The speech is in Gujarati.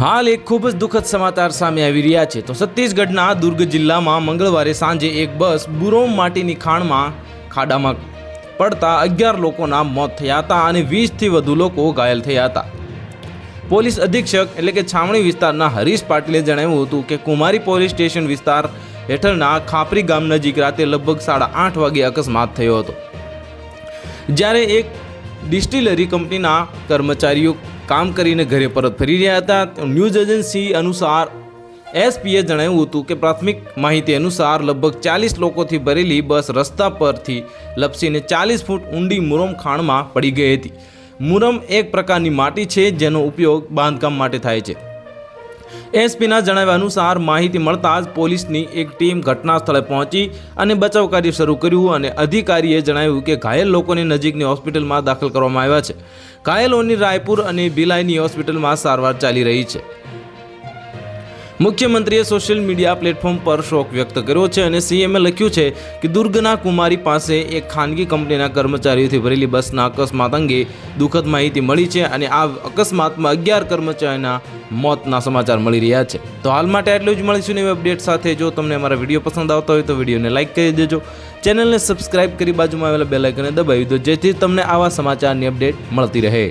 હાલ એક ખૂબ જ દુઃખદ સમાચાર સામે આવી રહ્યા છે. તો છત્તીસગઢના દુર્ગ જિલ્લામાં મંગળવારે સાંજે એક બસ બુરોમ માટીની ખાણમાં ખાડામાં પડતા અગિયાર લોકોના મોત થયા હતા અને વીસથી વધુ લોકો ઘાયલ થયા હતા. પોલીસ અધિક્ષક એટલે કે છાવણી વિસ્તારના હરીશ પાટીલે જણાવ્યું હતું કે કુમારી પોલીસ સ્ટેશન વિસ્તાર હેઠળના ખાપરી ગામ નજીક રાતે લગભગ સાડા આઠ વાગે અકસ્માત થયો હતો. જ્યારે એક ડિસ્ટિલરી કંપનીના કર્મચારીઓ કામ કરીને ઘરે પરત ફરી રહ્યા હતા. ન્યૂઝ એજન્સી અનુસાર એસપીએ જણાવ્યું હતું કે પ્રાથમિક માહિતી અનુસાર લગભગ ચાલીસ લોકોથી ભરેલી બસ રસ્તા પરથી લપસીને ચાલીસ ફૂટ ઊંડી મુરમ ખાણમાં પડી ગઈ હતી. મુરમ એક પ્રકારની માટી છે જેનો ઉપયોગ બાંધકામ માટે થાય છે. એસપીના જણાવ્યા અનુસાર માહિતી મળતા જ પોલીસની એક ટીમ ઘટના સ્થળે પહોંચી અને બચાવ કાર્ય શરૂ કર્યું અને અધિકારીએ જણાવ્યું કે ઘાયલ લોકોને નજીકની હોસ્પિટલમાં દાખલ કરવામાં આવ્યા છે. ઘાયલોની રાયપુર અને ભિલાઈની હોસ્પિટલમાં સારવાર ચાલી રહી છે. મુખ્યમંત્રીએ સોશિયલ મીડિયા પ્લેટફોર્મ પર શોક વ્યક્ત કર્યો છે અને સીએમએ લખ્યું છે કે દુર્ગના કુમારી પાસે એક ખાનગી કંપનીના કર્મચારીઓથી ભરેલી બસના અકસ્માત અંગે દુઃખદ માહિતી મળી છે અને આ અકસ્માતમાં અગિયાર કર્મચારીના મોતના સમાચાર મળી રહ્યા છે. તો હાલ માટે આટલું જ મળીશું નવી અપડેટ સાથે. જો તમને અમારા વીડિયો પસંદ આવતા હોય તો વિડીયોને લાઇક કરી દેજો. ચેનલને સબસ્ક્રાઇબ કરી બાજુમાં આવેલા બેલાઇકને દબાવી દો, જેથી તમને આવા સમાચારની અપડેટ મળતી રહે.